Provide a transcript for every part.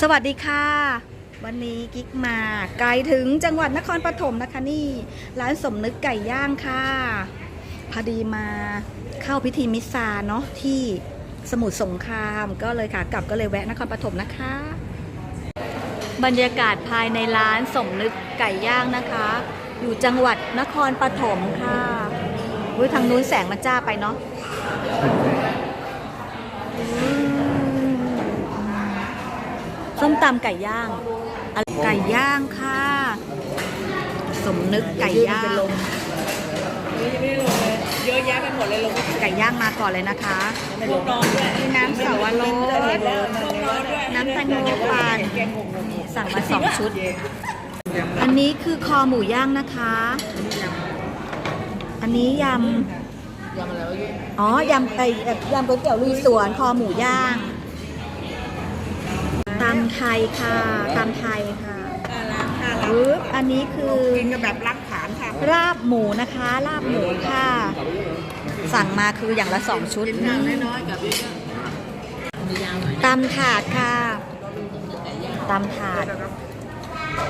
สวัสดีค่ะ วันนี้กิ๊กมาไกลถึงจังหวัดนครปฐมนะคะนี่ร้านสมนึกไก่ย่างค่ะ พอดีมาเข้าพิธีมิสซาเนาะที่สมุทรสงครามก็เลยค่ะกลับก็เลยแวะนครปฐมนะคะ บรรยากาศภายในร้านสมนึกไก่ย่างนะคะ อยู่จังหวัดนครปฐมค่ะอุ้ยทางนู้นแสงมันจ้าไปเนาะ ส้มตำไก่ย่างอะไรไก่ย่างค่ะ สมนึกไก่ย่างนี่ไม่ได้ลงเลยเยอะแยะไปหมดเลยลงไก่ย่างมาก่อนเลยนะคะพวกนอนด้วยมีน้ำสาวรสพวกนอนด้วยน้ำแตงโมปั่นแกงงงงสั่งมาสองชุด อันนี้คือคอหมูย่างนะคะ อันนี้ยยำอะไรวะยี่ำอ๋อยำไก่เอ่อยำก๋วยเตี๋ยวลุยสวน คอหมูย่างตำ ไทยค่ะตำไทยค่ะน่ารักน่ารักปึ๊บอันนี้คือกินกันแบบรักฐานค่ะลาบหมูนะคะลาบหมูค่ะ สั่งมาคืออย่างละสองชุดน้ำน้อยๆกับนี่ก็มียาวหน่อยตำถาดค่ะตำถาด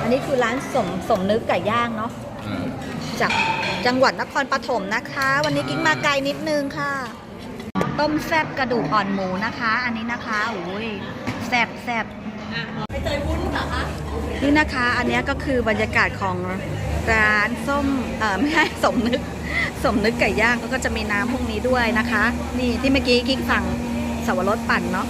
อันนี้คือร้านสมสมนึกไก่ย่างเนาะจากจังหวัดนครปฐมนะคะ วันนี้กิ๊กมาไกลนิดนึงค่ะ ต้มแซบกระดูกอ่อนหมูนะคะ อันนี้นะคะโอ้ยแซบแซบไปเตยวุ้ นี่นะคะอันนี้ก็คือบรรยากาศของร้านส้มเออไม่ใช่สมนึกสมนึกไก่ย่างก็จะมีน้ำพวกนี้ด้วยนะคะ นี่ที่เมื่อกี้กิ๊กสั่งสวรสปั่นเนาะ